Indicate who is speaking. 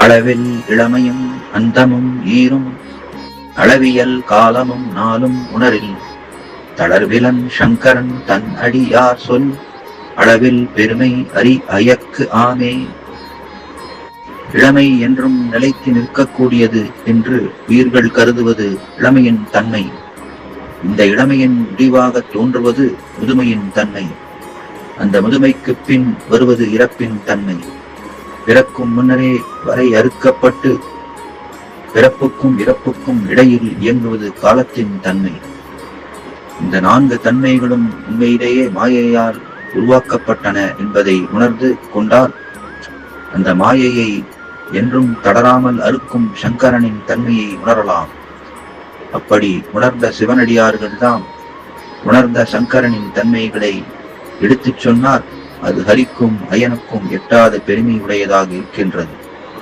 Speaker 1: அளவில் இளமையும் அந்தமும் ஈரும் அளவியல் காலமும் நாளும் உணரில். தளர்விலன் சங்கரன் தன் அடியார் சொல்? அளவில் பெருமை அரி அயக்கு ஆமே. இளமை என்றும் நிலைத்து நிற்கக்கூடியது என்று உயிர்கள் கருதுவது இளமையின் தன்மை. இந்த இளமையின் முடிவாக தோன்றுவது முதுமையின் தன்மை. அந்த முதுமைக்கு பின் வருவது இறப்பின் தன்மை. பிறக்கும் முன்னரே வரை அறுக்கப்பட்டு பிறப்புக்கும் இறப்புக்கும் இடையில் இயங்குவது காலத்தின் தன்மை. இந்த நான்கு தன்மைகளும் உண்மையிலேயே மாயையால் உருவாக்கப்பட்டன என்பதை உணர்ந்து கொண்டால் அந்த மாயையை என்றும் தளராமல் அறுக்கும் சங்கரனின் தன்மையை உணரலாம். அப்படி உணர்ந்த சிவனடியார்கள்தான் உணர்ந்த சங்கரனின் தன்மைகளை எடுத்துச் சொன்னார் அது ஹரிக்கும் அயனுக்கும் எட்டாத பெருமை உடையதாக இருக்கின்றது.